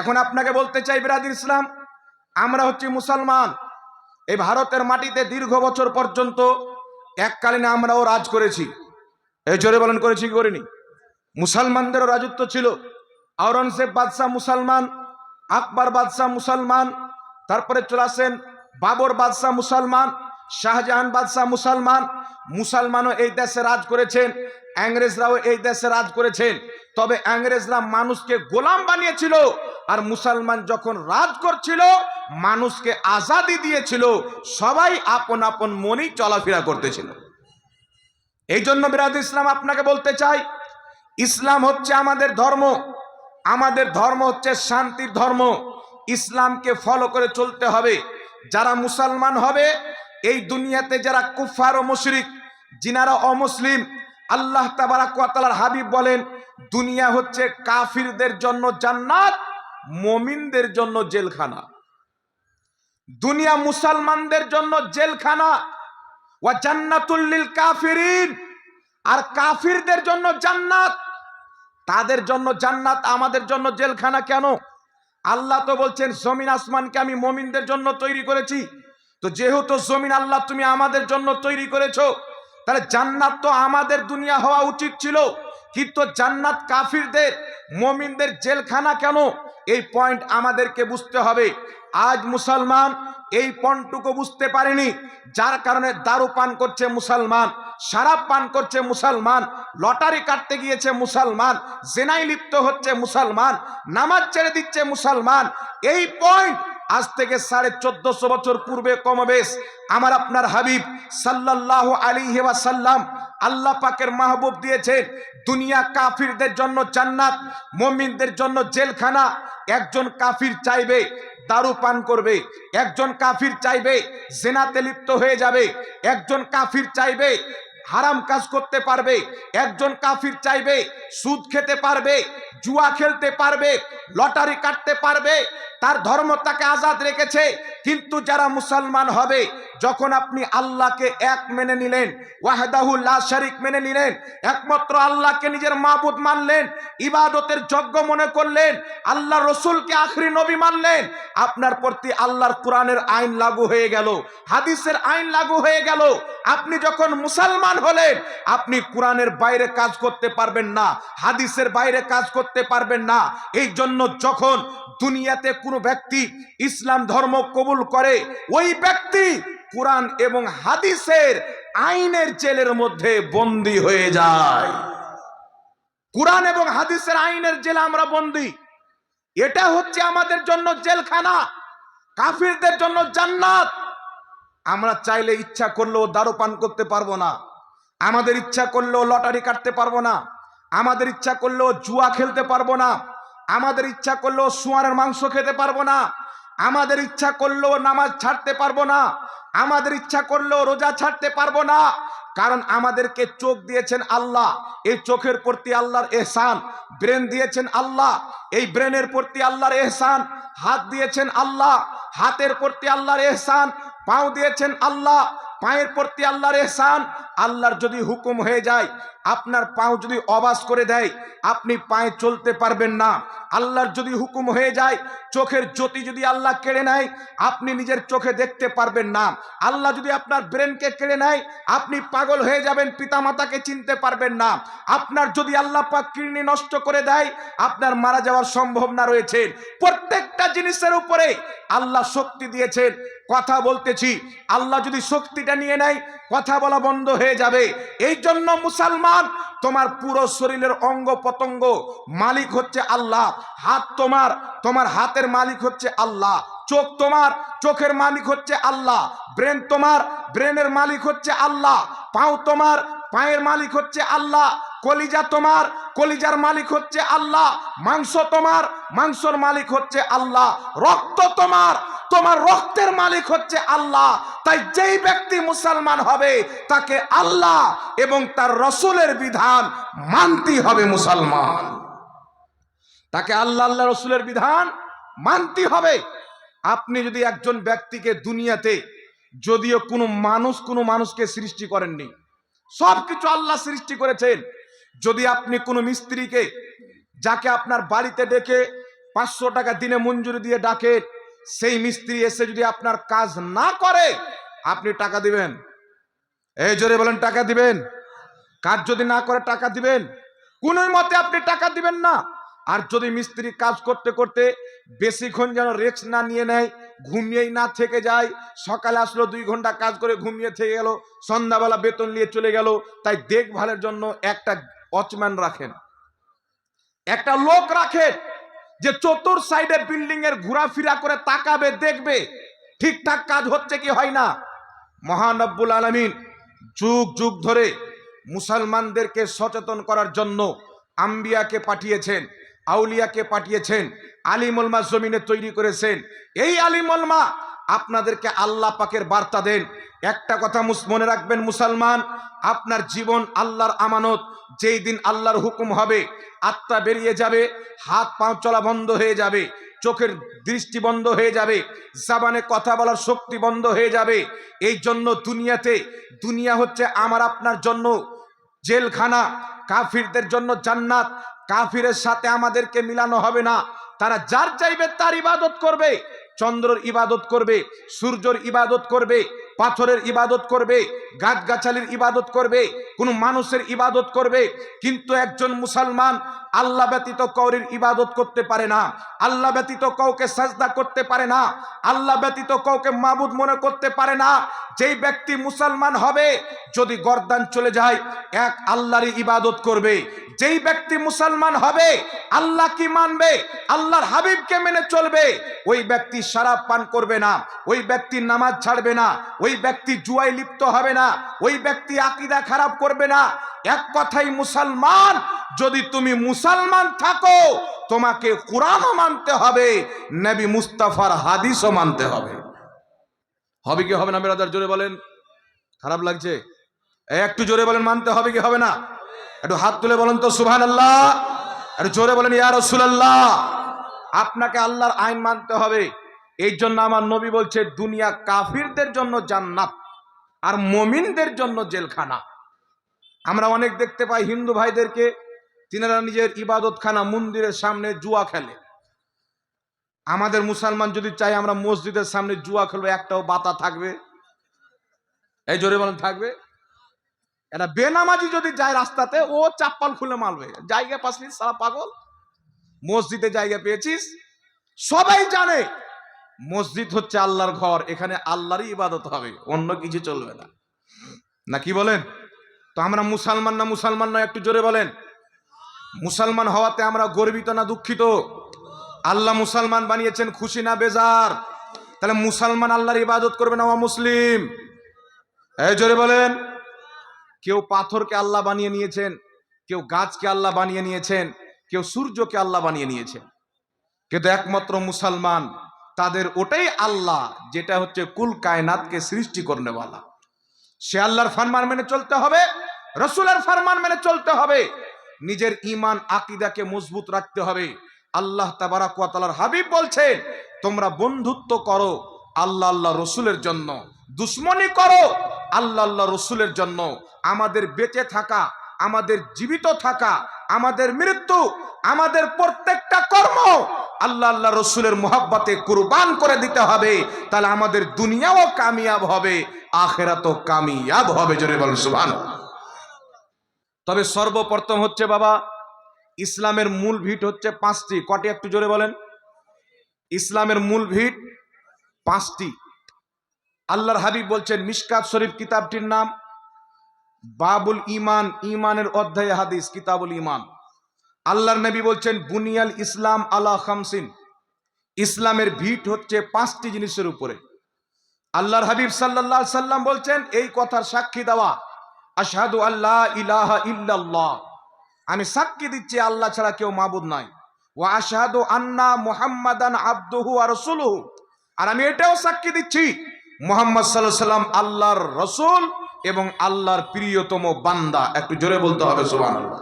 এখন আপনাকে বলতে চাই বিরাদির ইসলাম, আমরা হচ্ছি মুসলমান। এই ভারতের মাটিতে দীর্ঘ বছর পর্যন্ত এককালীন আমরাও রাজ করেছি। এই জোরে বলেন, করেছি কি, করিনি? মুসলমানদেরও রাজত্ব ছিল। আওরঙ্গজেব বাদশাহ মুসলমান, আকবর বাদশাহ মুসলমান, তারপরে চলে আসেন বাবর বাদশাহ মুসলমান, শাহজাহান বাদশাহ মুসলমান। মুসলমানও এই দেশে রাজ করেছেন ইংরেজরাও এই দেশে রাজ করেছেন। তবে ইংরেজরা মানুষকে গোলাম বানিয়েছিল আর মুসলমান যখন রাজ করছিল, মানুষকে আজাদি দিয়েছিল, সবাই আপন আপন মনেই চলাফেরা করতেছিল। এই জন্য বিরাদ ইসলাম আপনাকে বলতে চাই, ইসলাম হচ্ছে আমাদের ধর্ম আমাদের ধর্ম হচ্ছে শান্তির ধর্ম, ইসলামকে ফলো করে চলতে হবে। যারা মুসলমান হবে, এই দুনিয়াতে যারা কুফার ও মুশরিক, যিনারা অমুসলিম, আল্লাহ তাবারাকার হাবিব বলেন দুনিয়া হচ্ছে কাফিরদের জন্য জান্নাত, মমিনদের জন্য জেলখানা। দুনিয়া মুসলমানদের জন্য জেলখানা। ওয়া জান্নাতুল্লিল কাফিরিন। আর কাফিরদের জন্য জান্নাত। তাদের জন্য জান্নাত, আমাদের জন্য জেলখানা কেন? আল্লাহ তো বলছেন, জমিন আসমানকে আমি মমিনদের জন্য তৈরি করেছি। তো যেহেতু জমিন আল্লাহ তুমি আমাদের জন্য তৈরি করেছ, তাহলে জান্নাত তো আমাদের দুনিয়া হওয়া উচিত ছিল। কিন্তু জান্নাত কাফিরদের, মমিনদের জেলখানা কেন? এই পয়েন্ট আমাদেরকে বুঝতে হবে। আজ মুসলমান এই পয়েন্টটুকু বুঝতে পারেনি। যার কারণে দারু পান করছে মুসলমান, শারাব পান করছে মুসলমান, লটারি কাটতে গিয়েছে মুসলমান জেনাই লিপ্ত হচ্ছে মুসলমান, নামাজ ছেড়ে দিচ্ছে মুসলমান। এই পয়েন্ট আজ থেকে সাড়ে চোদ্দশো বছর পূর্বে কমবেশ আমার আপনার হাবিব সাল্লাহ আলী সাল্লাম আল্লাহ পাকের মাহবুব দিয়েছেন দুনিয়া কাফিরদের জন্য জান্নাত, মমিনদের জন্য জেলখানা। একজন কাফির চাইবে, দারু পান করবে। একজন কাফির চাইবে, জেনাতে লিপ্ত হয়ে যাবে। একজন কাফির চাইবে হারাম কাজ করতে পারবে, একজন কাফির চাইবে, সুদ খেতে পারবে, জুয়া খেলতে পারবে, লটারি কাটতে পারবে, তার ধর্ম তাকে আজাদ রেখেছে কিন্তু যারা মুসলমান হবে, যখন আপনি আল্লাহকে এক মেনে নিলেন ওয়াহেদাহুল্লাহ শরিক মেনে নিলেন, একমাত্র আল্লাহকে নিজের মাবুদ মানলেন, ইবাদতের যজ্ঞ মনে করলেন, আল্লাহ রসুলকে আখরি নবী মানলেন, আপনার প্রতি আল্লাহর কোরআনের আইন লাগু হয়ে গেল, হাদিসের আইন লাগু হয়ে গেল। আপনি যখন মুসলমান হলেন, আপনি কোরআনের বাইরে কাজ করতে পারবেন না, হাদিসের বাইরে কাজ করতে পারবেন না। এই জন্য যখন দুনিয়াতে কোনো ব্যক্তি ইসলাম ধর্ম কবুল করে, ওই ব্যক্তি কোরআন এবং হাদিসের আইনের জেলের মধ্যে বন্দী হয়ে যায়। কোরআন এবং হাদিসের আইনের জেলে আমরা বন্দী। এটা হচ্ছে আমাদের জন্য জেলখানা, কাফিরদের জন্য জান্নাত। আমরা চাইলে ইচ্ছা করলেও দারু পান করতে পারব না, আমাদের ইচ্ছা করলেও লটারি কাটতে পারব না, আমাদের ইচ্ছা করলেও জুয়া খেলতে পারব না আমাদের ইচ্ছা করলেও শুয়ারের মাংস খেতে পারব না। আমাদের ইচ্ছা করলেও নামাজ ছাড়তে পারব না। আমাদের ইচ্ছা করলেও রোজা ছাড়তে পারব না। কারণ আমাদেরকে চোখ দিয়েছেন আল্লাহ। এই চোখের প্রতি আল্লাহর এহসান। ব্রেন দিয়েছেন আল্লাহ। এই ব্রেনের প্রতি আল্লাহর এহসান। হাত দিয়েছেন আল্লাহ। হাতের প্রতি আল্লাহর এহসান। পাও দিয়েছেন আল্লাহ। পায়ের প্রতি আল্লাহর এহসান। আল্লাহর যদি হুকুম হয়ে যায়, আপনার পাও যদি অবাস করে দেয়, আপনি পায়ে চলতে পারবেন না। আল্লাহর যদি হুকুম হয়ে যায়, চোখের জ্যোতি যদি আল্লাহ কেড়ে নেয়, আপনি নিজের চোখে দেখতে পারবেন না। আল্লাহ যদি আপনার ব্রেনকে কেড়ে নেয়, আপনি পাগল হয়ে যাবেন, পিতামাতাকে চিনতে পারবেন না। আপনার যদি আল্লাহ পাক কিডনি নষ্ট করে দেয়, আপনার মারা যাওয়ার সম্ভাবনা রয়েছে। প্রত্যেকটা জিনিসের উপরে আল্লাহ শক্তি দিয়েছেন। কথা বলতেছি। আল্লাহ যদি শক্তিটা নিয়ে নেয়, কথা বলা বন্ধ হয়ে যাবে। এই জন্য মুসলমান, তোমার পুরো শরীরের অঙ্গ পতঙ্গ মালিক হচ্ছে আল্লাহ। হাত তোমার তোমার হাতের মালিক হচ্ছে আল্লাহ। চোখ তোমার, চোখের মালিক হচ্ছে আল্লাহ। ব্রেন তোমার, ব্রেনের মালিক হচ্ছে আল্লাহ। পাও তোমার, পায়ের মালিক হচ্ছে আল্লাহ। কলিজা তোমার, কলিজার মালিক হচ্ছে আল্লাহ, মাংস তোমার, মাংসর মালিক হচ্ছে আল্লাহ, রক্ত তোমার তোমার রক্তের মালিক হচ্ছে আল্লাহ। তাই যেই ব্যক্তি মুসলমান হবে, তাকে আল্লাহ এবং তার রসুলের বিধান মানতেই হবে মুসলমান। তাকে আল্লাহ আল্লাহ, রসুলের বিধান মানতে হবে। আপনি যদি একজন ব্যক্তিকে দুনিয়াতে যদিও কোনো মানুষ, কোনো মানুষকে সৃষ্টি করেননি সব কিছু আল্লাহ সৃষ্টি করেছেন যদি আপনি কোনো মিস্ত্রিকে, যাকে আপনার বাড়িতে ডেকে পাঁচশো টাকা দিনে মঞ্জুরি দিয়ে ডাকে, সেই মিস্ত্রি এসে যদি আপনার কাজ না করে, আপনি টাকা দিবেন। এই জোরে বলেন, টাকা দিবেন। কাজ যদি না করে, টাকা দিবেন। কোন মতে আপনি টাকা দিবেন না। আর যদি মিস্ত্রি কাজ করতে করতে বেশিক্ষণ যেন রেক্স না নিয়ে নেয়, ঘুমিয়েই না থেকে যায়, সকালে আসলো, দুই ঘণ্টা কাজ করে ঘুমিয়ে থেকে গেল, সন্ধ্যাবেলা বেতন নিয়ে চলে গেল, তাই দেখভালের জন্য একটা ওয়াচম্যান রাখেন। একটা লোক রাখেন যে চতুর সাইডে বিল্ডিং এর ঘোরাফেরা করে তাকাবে, দেখবে, ঠিকঠাক কাজ হচ্ছে কি হয় না। মহানব্বুল আলমিন যুগ যুগ ধরে মুসলমানদেরকে সচেতন করার জন্য আম্বিয়াকে পাঠিয়েছেন, আউলিয়াকে পাঠিয়েছেন আলিমলমা জমিনে তৈরি করেছেন। এই আলিমলমা আপনাদেরকে আল্লাহ পাকের বার্তা দেন। একটা কথা মনে রাখবেন মুসলমান, আপনার জীবন আল্লাহর আমানত, যেই দিন আল্লাহর হুকুম হবে, আত্মা বেরিয়ে যাবে, হাত পা চলা বন্ধ হয়ে যাবে, চোখের দৃষ্টি বন্ধ হয়ে যাবে, জাবানে কথা বলার শক্তি বন্ধ হয়ে যাবে, এই জন্য দুনিয়াতে, দুনিয়া হচ্ছে আমার আপনার জন্য জেলখানা, কাফিরদের জন্য জান্নাত, কাফিরের সাথে আমাদেরকে মিলানো হবে না, তারা যার চাইবে তার ইবাদত করবে। চন্দ্রর ইবাদত করবে সূর্যর ইবাদত করবে পাথরের ইবাদত করবে, গাছগাছালির ইবাদত করবে, কোনো মানুষের ইবাদত করবে, কিন্তু একজন মুসলমান আল্লাহ ব্যতীত কৌরির ইবাদত করতে পারে না, আল্লাহ ব্যতীত কাউকে সাজদা করতে পারে না, আল্লাহ ব্যতীত কাউকে মাবুদ মনে করতে পারে না, যেই ব্যক্তি মুসলমান হবে, যদি গর্দান চলে যায়, এক আল্লাহরই ইবাদত করবে, যেই ব্যক্তি মুসলমান হবে, আল্লাহ কি মানবে, আল্লাহর হাবিবকে মেনে চলবে, ওই ব্যক্তি শরাব পান করবে না, ওই ব্যক্তি নামাজ ছাড়বে না ওই ব্যক্তি জুয়ায় লিপ্ত হবে না, ওই ব্যক্তি আকিদা খারাপ করবে না। এক কথাই মুসলমান, যদি তুমি মুসলমান থাকো, তোমাকে কোরআনও মানতে হবে, নবী মুস্তাফার হাদিসও মানতে হবে। হবে কি হবে না বেরাদার, জোরে বলেন। খারাপ লাগছে? একটু জোরে বলেন, মানতে হবে কি হবে না? একটু হাত তুলে বলেন তো সুবহান আল্লাহ একটু জোরে বলেন, ইয়া রাসূলুল্লাহ। আপনাকে আল্লাহর আইন মানতে হবে। এই জন্য আমার নবী বলছে, দুনিয়া কাফিরদের জন্য জান্নাত আর মমিনদের জন্য জেলখানা। আমরা অনেক দেখতে পাই হিন্দু ভাইদেরকে, তিনারা নিজের ইবাদতখানা মন্দিরের সামনে জুয়া খেলে। আমাদের মুসলমান যদি চাই আমরা মসজিদের সামনে জুয়া খেলব, একটাও বাতা থাকবে। এই জোরে বলেন, থাকবে? এটা বেনামাজি যদি যায় রাস্তাতে, ও চাপ্পাল খুলে মারবে। জায়গা পাসনি সারা পাগল। মসজিদে জায়গা পেয়েছিস। সবাই জানে মসজিদ হচ্ছে আল্লাহর ঘর, এখানে আল্লাহরই ইবাদত হবে, অন্য কিছু চলবে না। না কি বলেন? তো আমরা মুসলমান না মুসলমান না একটু জোরে বলেন। মুসলমান হওয়াতে আমরা গর্বিত না দুঃখিত? আল্লাহ মুসলমান বানিয়েছেন খুশি না বেজার। তাহলে মুসলমান আল্লাহর ইবাদত করবে না মুসলিম? এই জোরে বলেন। কেউ পাথরকে আল্লাহ বানিয়ে নিয়েছেন, কেউ গাছকে আল্লাহ বানিয়ে নিয়েছেন, কেউ সূর্যকে আল্লাহ বানিয়ে নিয়েছেন। কিন্তু একমাত্র মুসলমান তাদের ওটাই আল্লাহ, যেটা হচ্ছে কুল কায়নাতকে সৃষ্টি করনেওয়ালা। সে আল্লাহর ফারমান মেনে চলতে হবে, রসুলের ফারমান মেনে চলতে হবে। নিজের ইমান আকিদাকে মজবুত রাখতে হবে। আল্লাহ তাবারাকালার হাবিব বলছেন, তোমরা বন্ধুত্ব করো আল্লাহ আল্লাহ রসুলের জন্য, দুশ্মনী করো আল্লাহ আল্লাহ রসুলের জন্য। আমাদের বেঁচে থাকা, আমাদের জীবিত থাকা, আমাদের মৃত্যু, আমাদের প্রত্যেকটা কর্ম আল্লাহ আল্লাহ রসুলের মোহাব্বতে কুরবান করে দিতে হবে, তাহলে আমাদের দুনিয়াও কামিয়াব হবে, আখেরাতও কামিয়াব হবে, জোরে বলেন সুবহান তবে সর্বপ্রথম হচ্ছে বাবা, ইসলামের মূল ভিট হচ্ছে পাঁচটি, কটি একটু জোরে বলেন? ইসলামের মূল ভিট পাঁচটি। আল্লাহর হাবিব বলছেন, মিশকাত শরীফ কিতাবটির নাম বাবুল ইমান ইমানের অধ্যায় হাদিস, কিতাবুল ইমান আল্লাহর নবী বলছেন, বুনিয়াল ইসলাম আলা খামসিন। ইসলামের ভিট হচ্ছে পাঁচটি জিনিসের উপরে। আল্লাহর হাবিব আলাইহি সাল্লাম বলছেন, এই কথার সাক্ষী দেওয়া, আশহাদু আল্লাহ ইলাহা ইল্লাল্লাহ। আমি সাক্ষী দিচ্ছি, আল্লাহ ছাড়া কেউ মাবুদ নাই। ওয়া আশহাদু আন্না মুহাম্মাদান আবদুহু ওয়া রাসূলুহু। আর আমি এটাও সাক্ষী দিচ্ছি, মোহাম্মদ আলাইহি সাল্লাম আল্লাহর রসুল এবং আল্লাহর প্রিয়তম বান্দা। একটু জোরে বলতে হবে, সুবহানাল্লাহ।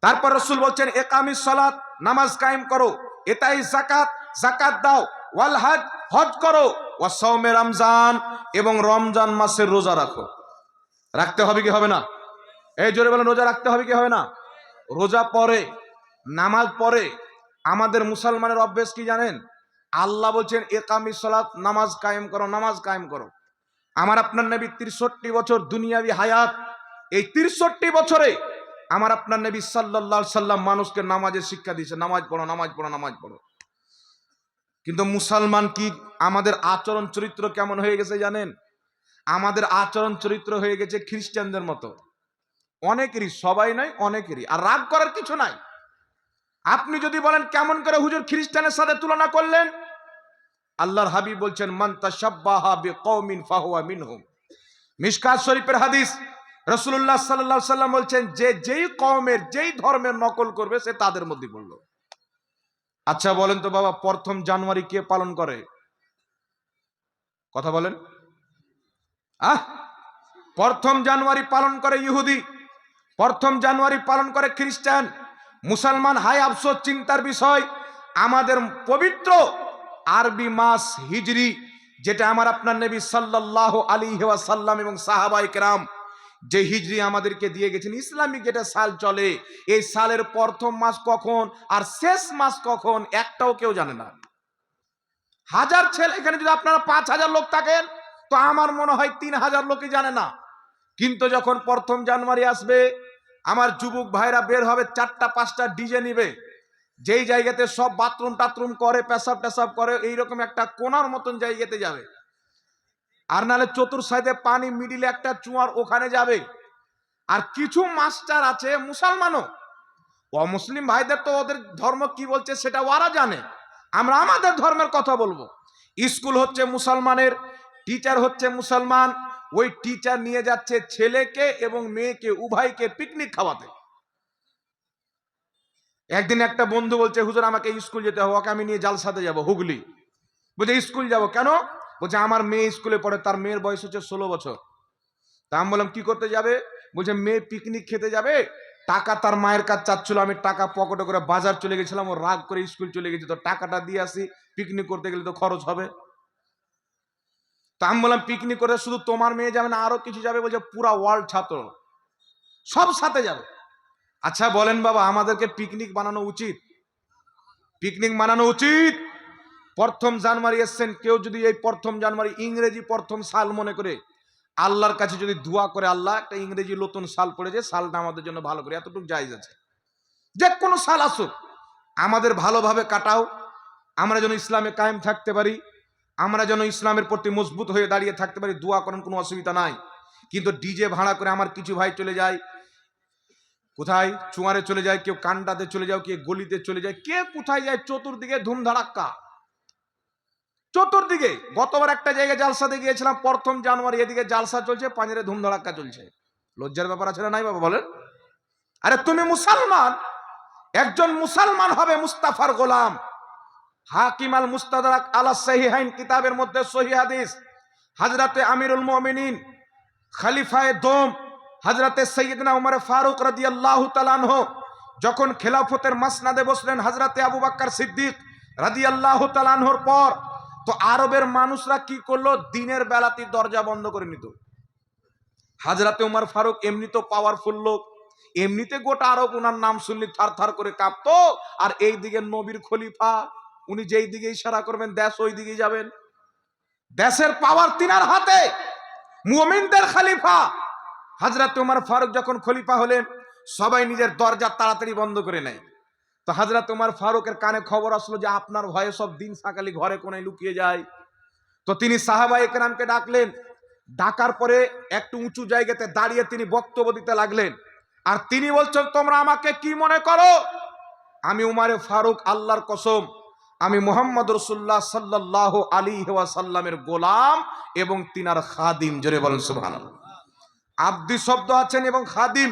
তারপর রসুল বলছেন একামিস সালাত, নামাজ কায়েম করো। এটাই জাকাত জাকাত দাও। ওয়াল হজ হজ করো। ওয়া রমজান এবং রমজান মাসের রোজা রাখো। রাখতে হবে কি হবে না? এই জোরে বলেন, রোজা রাখতে হবে কি হবে না? রোজা পরে, নামাজ পরে। আমাদের মুসলমানের অভ্যেস কি জানেন? আল্লাহ বলছেন, একামি সালাত, নামাজ কায়েম করো, নামাজ কায়েম করো। আমার আপনার নবী তিরষট্টি বছর দুনিয়াবি হায়াত। এই তিরষট্টি বছরে আমার আপনার নবী আলাইহি সাল্লাম মানুষকে নামাজের শিক্ষা দিয়েছে, নামাজ পড়ো নামাজ পড়ো নামাজ পড়ো। কিন্তু মুসলমান কি আমাদের আচরণ চরিত্র কেমন হয়ে গেছে জানেন? আমাদের আচরণ চরিত্র হয়ে গেছে খ্রিস্টানদের মতো। অনেকেরই, সবাই নয়, অনেকেরই। আর রাগ করার কিছু নাই। আপনি যদি বলেন কেমন করে হুজুর খ্রিস্টানের সাথে তুলনা করলেন? আল্লাহর হাবিব বলছেন, মান তাশাব্বাহা বিকওমিন ফাহুয়া মিনহুম। মিশকাত শরীফের হাদিস রাসূলুল্লাহ সাল্লাল্লাহু আলাইহি সাল্লাম বলছেন, যে যেই কওমের, যেই ধর্মের নকল করবে, সে তাদের মধ্যে পড়ল আচ্ছা বলেন তো বাবা, প্রথম জানুয়ারি কে পালন করে? কথা বলেন। আহ! প্রথম জানুয়ারি পালন করে ইহুদি, প্রথম জানুয়ারি পালন করে খ্রিস্টান। মুসলমান হাই আফসোস, চিন্তার বিষয়, আমাদের পবিত্র আরবি মাস হিজরি, যেটা আমার আপনার নবী সাল্লাহ আলী সাল্লাম এবং সাহাবাই কেরাম যে হিজরি আমাদেরকে দিয়ে গেছেন ইসলামিক যেটা সাল চলে, এই সালের প্রথম মাস কখন আর শেষ মাস কখন একটাও কেউ জানে না। হাজার ছেলে, এখানে যদি আপনারা পাঁচ হাজার লোক থাকেন, তো আমার মনে হয় তিন হাজার লোকই জানে না। কিন্তু যখন প্রথম জানুয়ারি আসবে, আমার যুবক ভাইরা বের হবে, চারটা, পাঁচটা ডিজে নিবে। যেই জায়গাতে সব বাথরুম টাথরুম করে পেশাব টেসাব করে, এইরকম একটা কোনার মতন জায়গাতে যাবে। আর নাহলে চতুর সাইডে পানি, মিডিলে একটা চুয়ার ওখানে যাবে। আর কিছু মাস্টার আছে মুসলমানও। অমুসলিম ভাইদের তো ওদের ধর্ম কি বলছে সেটা ওরা জানে। আমরা আমাদের ধর্মের কথা বলব। স্কুল হচ্ছে মুসলমানের, টিচার হচ্ছে মুসলমান। ওই টিচার নিয়ে যাচ্ছে ছেলেকে এবং মেয়েকে, উভয়কে পিকনিক খাওয়াতে। একদিন একটা বন্ধু বলছে, হুজুর, আমাকে স্কুল যেতে হবে, ওকে আমি নিয়ে জালসাতে যাব, হুগলি। বলছে, স্কুল যাব কেন? বলছে, আমার মেয়ে স্কুলে পড়ে, তার মেয়ের বয়স হচ্ছে ষোলো বছর। তা আমি বললাম, কি করতে যাবে? বলছে, মেয়ে পিকনিক খেতে যাবে, টাকা তার মায়ের কাছে চাচ্ছিল, আমি টাকা পকেটে করে বাজার চলে গেছিলাম, ও রাগ করে স্কুল চলে গেছি, তো টাকাটা দিয়ে আসি পিকনিক করতে গেলে তো খরচ হবে। তা আমি বললাম পিকনিক করে শুধু তোমার মেয়ে যাবে না, আরও কিছু যাবে? বলছে, পুরা ওয়ার্ল্ড ছাত্র, সব সাথে যাবে। আচ্ছা বলেন বাবা, আমাদেরকে পিকনিক বানানো উচিত। পিকনিক বানানো উচিত? প্রথম জানুয়ারি এসছেন, কেউ যদি এই প্রথম জানুয়ারি ইংরেজি প্রথম সাল মনে করে, আল্লাহর কাছে যদি দোয়া করে, আল্লাহ একটা ইংরেজি নতুন সাল পড়েছে, সালটা আমাদের জন্য ভালো করে, এতটুকু জায়জ আছে। যে কোনো সাল আসুক, আমাদের ভালোভাবে কাটাও, আমরা যেন ইসলামে কায়েম থাকতে পারি, আমরা যেন ইসলামের প্রতি মজবুত হয়ে দাঁড়িয়ে থাকতে পারি, দোয়া করেন কোনো অসুবিধা নাই। কিন্তু ডিজে ভাড়া করে আমার কিছু ভাই চলে যায়, কোথায়? চুয়ারে চলে যায়, কেউ কান্ডাতে চলে যাও কে গলিতে চলে যায়, কে কোথায় যায়, চতুর্দিকে ধুমধাড়াক্কা। চতুর্দিকে গতবার একটা জায়গায় জালসাতে গিয়েছিলাম, প্রথম জানুয়ারি এদিকে জালসা চলছে পাঁজরে ধুমধাড়াক্কা চলছে। লজ্জার ব্যাপার আছে না নাই বাবা, বলেন? আরে তুমি মুসলমান, একজন মুসলমান হবে মুস্তাফার গোলাম। হাকিম আল মুস্তাদারাক আলা সহিহাইন কিতাবের মধ্যে সহি হাদিস। হাজরাতে আমিরুল মুমিনিন, খলিফায়ে দোম, হাজরাতে সৈয়দনা উমর ফারুক রাদিয়াল্লাহু তাআলাহ যখন খেলাফতের মাসনাদে বসলেন হাজরাতে আবু বাক্কার সিদ্দিক রাদি রাদিয়াল্লাহু তাআলাহর পর তো আরবের মানুষরা কি করল? দিনের বেলাতে দরজা বন্ধ করে নিত। হাজরাতে উমর ফারুক এমনি তো পাওয়ারফুল লোক। এমনিতে গোটা আরব ওনার নাম শুনলি থার থার করে কাঁপতো। আর এই দিকে নবীর খলিফা, উনি যেই দিকে ইশারা করবেন, দেশ ওই দিকেই যাবেন। দেশের পাওয়ার তিনার হাতে। মুমিনদের খলিফা। হাজরত উমর ফারুক যখন খলিফা হলেন, সবাই নিজের দরজা তাড়াতাড়ি বন্ধ করে নেয়। তো হাজরা তোমার ফারুকের কানে খবর আসলো যে আপনার ভয়ে সব দিন সকালে ঘরে কোনায় লুকিয়ে যায়। তো তিনি সাহাবা একরামকে ডাকলেন। ডাকার পরে একটু উঁচু জায়গাতে দাঁড়িয়ে তিনি বক্তব্য দিতে লাগলেন। আর তিনি বলছেন, তোমরা আমাকে কি মনে করো? আমি উমারে ফারুক আল্লাহর কসম, আমি মোহাম্মদ রসুল্লাহ সাল্লাহ আলী সাল্লামের গোলাম এবং তিনার খাদিম। জোরে বলেন সুবহান আব্দি শব্দ আছেন এবং খাদিম।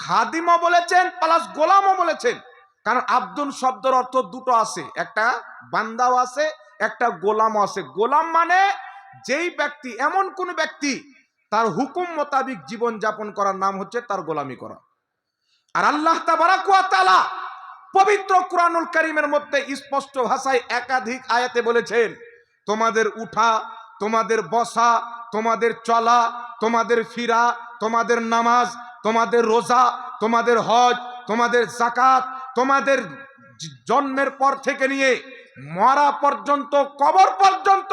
খাদিমও বলেছেন, প্লাস গোলামও বলেছেন। কারণ আব্দুল শব্দের অর্থ দুটো আছে, একটা বান্দাও আছে, একটা গোলামও আছে। গোলাম মানে যেই ব্যক্তি, এমন কোন ব্যক্তি, তার হুকুম মোতাবিক জীবন যাপন করার নাম হচ্ছে তার গোলামি করা। আর আল্লাহ তালা পবিত্র কোরআনুল করিমের মধ্যে স্পষ্ট ভাষায় একাধিক আয়াতে বলেছেন, তোমাদের উঠা, তোমাদের বসা, তোমাদের চলা, তোমাদের ফিরা, তোমাদের নামাজ, তোমাদের রোজা, তোমাদের হজ, তোমাদের জাকাত তোমাদের জন্মের পর থেকে নিয়ে মরা পর্যন্ত, কবর পর্যন্ত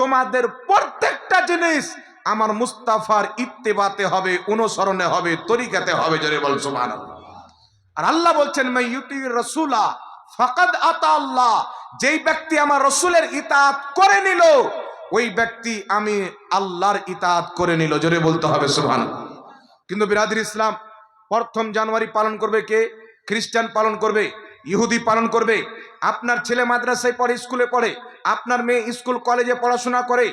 তোমাদের প্রত্যেকটা জিনিস আমার মুস্তাফার ইত্তেবাতে হবে, অনুসরণে হবে, তরিকাতে হবে, জোরে বল সুবহানাল্লাহ। আর আল্লাহ বলছেন, মাই ইউতি রসুলা ফাকাদ আতা আল্লাহ। যেই ব্যক্তি আমার রসুলের ইতাত করে নিল, ওই ব্যক্তি আমি আল্লাহর ইতাত করে নিল, জোরে বলতে হবে সুবহান কিন্তু বিরাদির ইসলাম প্রথম জানুয়ারি পালন করবে কে? খ্রিস্টান পালন করবে, ইহুদি পালন করবে, আপনার ছেলে মাদ্রাসায় পড়ে, স্কুলে পড়ে, আপনার মেয়ে স্কুল, কলেজে পড়াশোনা করে,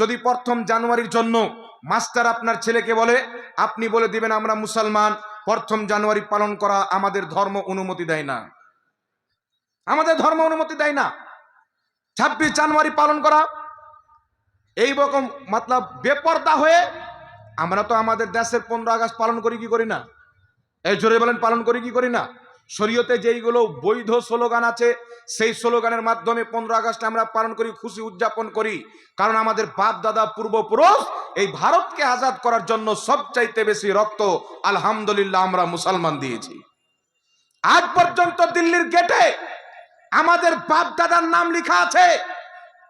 যদি প্রথম জানুয়ারির জন্য মাস্টার আপনার ছেলেকে বলে, আপনি বলে দিবেন, আমরা মুসলমান, প্রথম জানুয়ারি পালন করা আমাদের ধর্ম অনুমতি দেয় না। আমাদের ধর্ম অনুমতি দেয় না। ছাব্বিশ জানুয়ারি পালন করা, এই রকম, মতলব, বেপর্দা হয়ে, আমরা তো আমাদের দেশের পনেরো আগস্ট পালন করি, কি করি না? এই জোরে বলেন, পালন করি, কি করি না? শরীয়তে যেইগুলো বৈধ স্লোগান আছে, সেই স্লোগানের মাধ্যমে পনেরো আগস্ট আমরা পালন করি, খুশি উদযাপন করি। কারণ আমাদের বাপ, দাদা, পূর্বপুরুষ এই ভারতকে আজাদ করার জন্য সবচাইতে বেশি রক্ত, আলহামদুলিল্লাহ, আমরা মুসলমান দিয়েছি। আজ পর্যন্ত দিল্লির গেটে আমাদের বাপ, দাদার নাম লেখা আছে,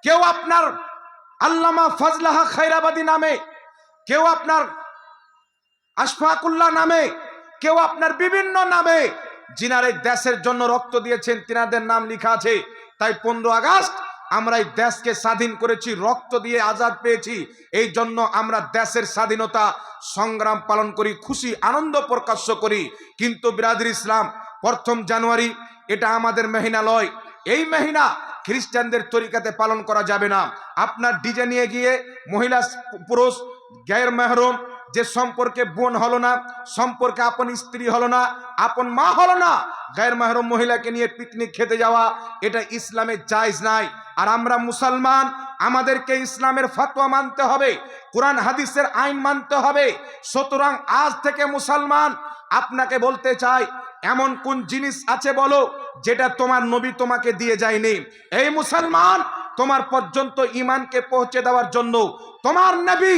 কেউ আপনার আল্লামা ফজলাহা খৈরাবাদী নামে, কেউ আপনার আশফাকুল্লাহ নামে কেউ আপনার বিভিন্ন নামে যিনার এই দেশের জন্য রক্ত দিয়েছেন, তিনাদের নাম লেখা আছে। তাই পনেরো আগস্ট আমরা এই দেশকে স্বাধীন করেছি, রক্ত দিয়ে আজাদ পেয়েছি। এই জন্য আমরা দেশের স্বাধীনতা সংগ্রাম পালন করি, খুশি, আনন্দ প্রকাশ্য করি। কিন্তু বিরাদির ইসলাম, প্রথম জানুয়ারি, এটা আমাদের মেহিনা লয়। এই মেহিনা খ্রিস্টানদের তরিকাতে পালন করা যাবে না। আপনার ডিজে নিয়ে গিয়ে মহিলা পুরুষ গায়ের মেহরম যে সম্পর্কে বোন হলো না, সম্পর্কে আপন স্ত্রী হলো না, আপন মা হলো না, গায়ের মাহরম মহিলাকে নিয়ে পিকনিক খেতে যাওয়া, এটা ইসলামে জায়জ নাই। আর আমরা মুসলমান, আমাদেরকে ইসলামের ফতোয়া মানতে হবে, কোরআন হাদিসের আইন মানতে হবে। সুতরাং আজ থেকে মুসলমান, আপনাকে বলতে চাই, এমন কোন জিনিস আছে বলো, যেটা তোমার নবী তোমাকে দিয়ে যায়নি। এই মুসলমান, তোমার পর্যন্ত ইমানকে পৌঁছে দেওয়ার জন্য, তোমার নবী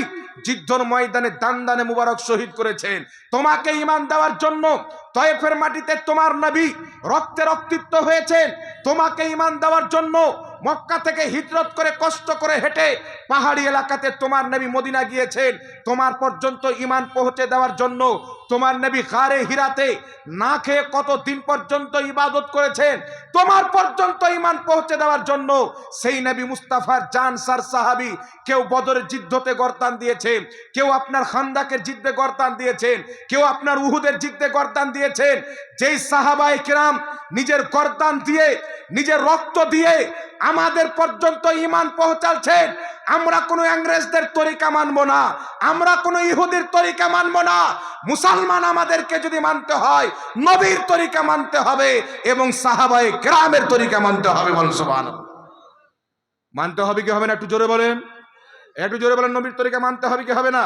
যুদ্ধর ময়দানে দান দানে মুবারক শহীদ করেছেন। তোমাকে ইমান দেওয়ার জন্য তয়েফের মাটিতে তোমার নবী রক্তে রক্তিত্ব হয়েছেন। তোমাকে ইমান দেওয়ার জন্য মক্কা থেকে হিজরত করে কষ্ট করে হেঁটে পাহাড়ি এলাকাতে তোমার নবী মদিনা গিয়েছেন। তোমার পর্যন্ত ইমান পৌঁছে দেওয়ার জন্য তোমার নবী খারে হিরাতে না খেয়ে কত দিন পর্যন্ত ইবাদত করেছেন, তোমার পর্যন্ত ইমান পৌঁছে দেওয়ার জন্য সেই নবী মুস্তাফার জান সার সাহাবি কেউ বদরের যুদ্ধতে গরদান দিয়েছেন কেউ আপনার খান্দাকের যুদ্ধে গরদান দিয়েছেন, কেউ আপনার উহুদের যুদ্ধে গরদান দিয়েছেন, যেই সাহাবাই কিরাম নিজের গরদান দিয়ে, নিজের রক্ত দিয়ে আমাদের পর্যন্ত ইমান পৌঁছাচ্ছেন আমরা কোনো ইংরেজদের তরিকা মানব না, আমরা কোনো ইহুদের তরিকা মানব না মুসলমান আমাদেরকে যদি মানতে হয়, নবীর তরিকা মানতে হবে এবং সাহাবাই গ্রামের তরিকা মানতে হবে বল সুবহানাল্লাহ। মানতে হবে কি হবে না? একটু জোরে বলেন। একটু জোরে বলেন, নবীর তরিকা মানতে হবে কি হবে না?